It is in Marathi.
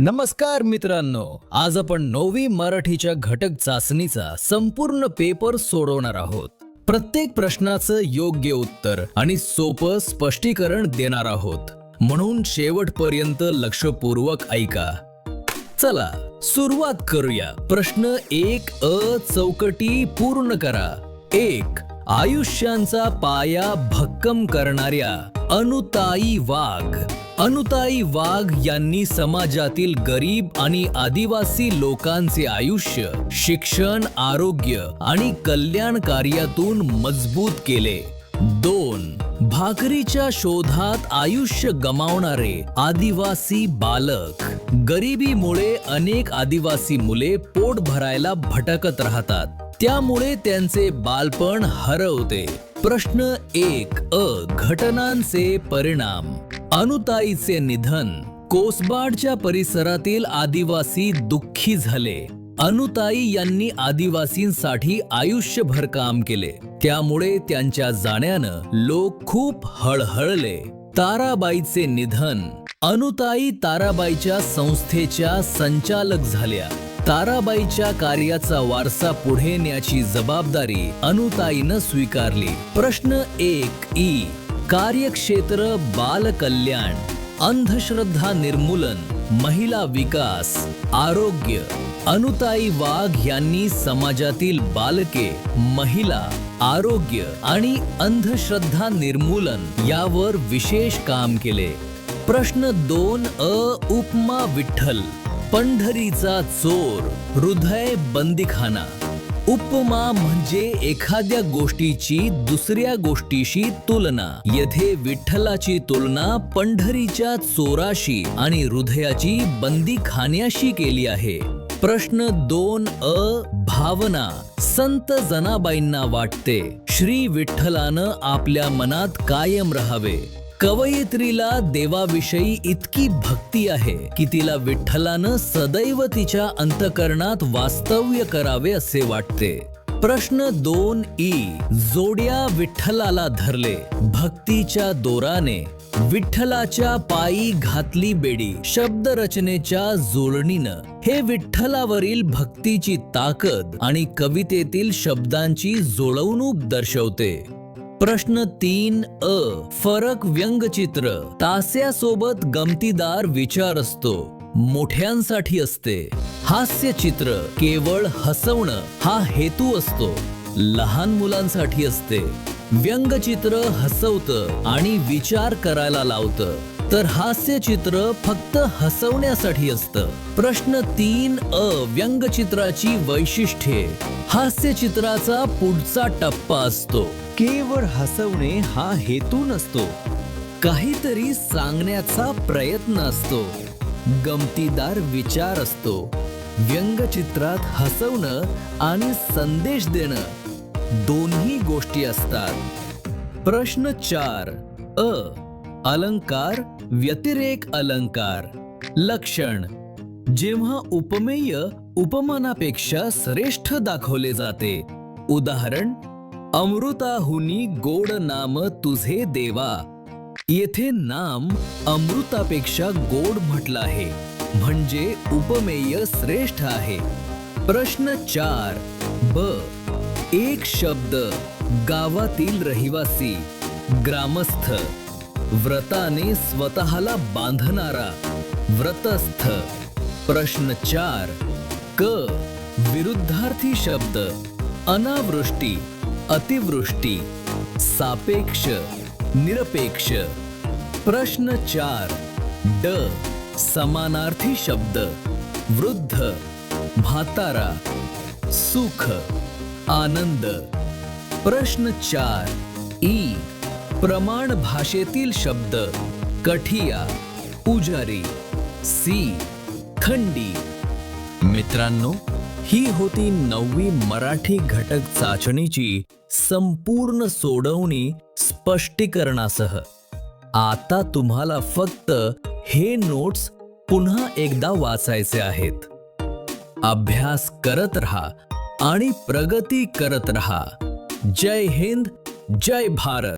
नमस्कार मित्रांनो आज आपण नववी मराठीच्या घटक चाचणीचा संपूर्ण पेपर सोडवणार आहोत. प्रत्येक प्रश्नाचं योग्य उत्तर आणि सोपं स्पष्टीकरण देणार आहोत. म्हणून शेवटपर्यंत लक्षपूर्वक ऐका. चला सुरुवात करूया. प्रश्न एक अ चौकटी पूर्ण करा. एक आयुष्यांचा पाया भक्कम करणाऱ्या अनुताई वाघ. अनुताई वाघ यांनी समाजातील गरीब आणि आदिवासी लोकांचे आयुष्य शिक्षण आरोग्य आणि कल्याण कार्यातून मजबूत केले. दोन भाकरीच्या शोधात आयुष्य गमावणारे आदिवासी बालक. गरिबीमुळे अनेक आदिवासी मुले पोट भरायला भटकत राहतात. त्यामुळे त्यांचे बालपण हरवते. प्रश्न एक अ घटनांचे परिणाम. अनुताईचे निधन. कोसबाडच्या परिसरातील आदिवासी दुःखी झाले. अनुताई यांनी आदिवासींसाठी आयुष्यभर काम केले. त्यामुळे त्यांच्या जाण्यानं लोक खूप हळहळले. ताराबाईचे निधन. अनुताई ताराबाईच्या संस्थेच्या संचालक झाल्या. ताराबाईच्या कार्याचा वारसा पुढे नेण्याची जबाबदारी अनुताईनं स्वीकारली. प्रश्न एक ई. कार्यक्षेत्र बालकल्याण अंधश्रद्धा निर्मूलन महिला विकास आरोग्य अनुताई वाघ यांनी समाजातील बालके महिला आरोग्य आणि अंधश्रद्धा निर्मूलन यावर विशेष काम केले. प्रश्न दोन अ उपमा विठ्ठल पंढरीचा चोर हृदय बंदीखाना. उपमा म्हणजे एखाद्या गोष्टीची दुसऱ्या गोष्टीशी तुलना. येथे विठ्ठलाची तुलना पंढरीच्या चोराशी आणि हृदयाची बंदी खाण्याशी केली आहे. प्रश्न दोन अ भावना. संत जनाबाईंना वाटते श्री विठ्ठलानं आपल्या मनात कायम राहावे. कवयित्रीला देवाविषयी इतकी भक्ती आहे की तिला विठ्ठलानं सदैव तिच्या अंतकरणात वास्तव्य करावे असे वाटते. प्रश्न दोन ई जोड्या विठ्ठलाला धरले. भक्तीच्या दोराने विठ्ठलाच्या पायी घातली बेडी. शब्दरचनेच्या जोडणीनं. हे विठ्ठलावरील भक्तीची ताकद आणि कवितेतील शब्दांची जोडवणूक दर्शवते. प्रश्न तीन अ फरक व्यंगचित्र. तास्यासोबत गमतीदार विचार असतो. मोठ्यांसाठी असते. हास्य चित्र केवळ हसवणं हा हेतू असतो. लहान मुलांसाठी असते. व्यंगचित्र हसवतं आणि विचार करायला लावतं. तर हास्य चित्र फक्त हसवण्यासाठी असतं. प्रश्न तीन अ व्यंगचित्राची वैशिष्ट्ये. हास्य चित्राचा पुढचा टप्पा असतो. केवळ हसवणे हा हेतू नसतो. काहीतरी सांगण्याचा प्रयत्न असतो. गमतीदार विचार असतो. व्यंगचित्रात हसवणं आणि संदेश देणं दोन्ही गोष्टी असतात. प्रश्न चार अ अलंकार व्यतिरेक अलंकार. लक्षण जेव्हा उपमेय उपमानापेक्षा श्रेष्ठ दाखवले जाते. उदाहरण अमृताहुनी गोड नाम तुझे देवा. येथे नाम अमृतापेक्षा गोड म्हटलं आहे. म्हणजे उपमेय श्रेष्ठ आहे. प्रश्न चार. ब. एक शब्द गावातील रहिवासी ग्रामस्थ. व्रताने स्वतःला बांधणारा व्रतस्थ. प्रश्न चार. क. विरुद्धार्थी शब्द अनावृष्टी. अतिवृष्टी, सापेक्ष, निरपेक्ष, प्रश्न चार, ड, समानार्थी शब्द, वृद्ध, भातारा, सुख, आनंद. प्रश्न चार, ई, प्रमाण भाषेतील शब्द, कठिया, पुजारी, सी, खंडी. मित्रांनो ही होती नववी मराठी घटक चाचणीची संपूर्ण सोडवणी स्पष्टीकरणासह. आता तुम्हाला फक्त हे नोट्स पुन्हा एकदा वाचायचे आहेत. अभ्यास करत रहा आणि प्रगती करत रहा. जय हिंद जय भारत.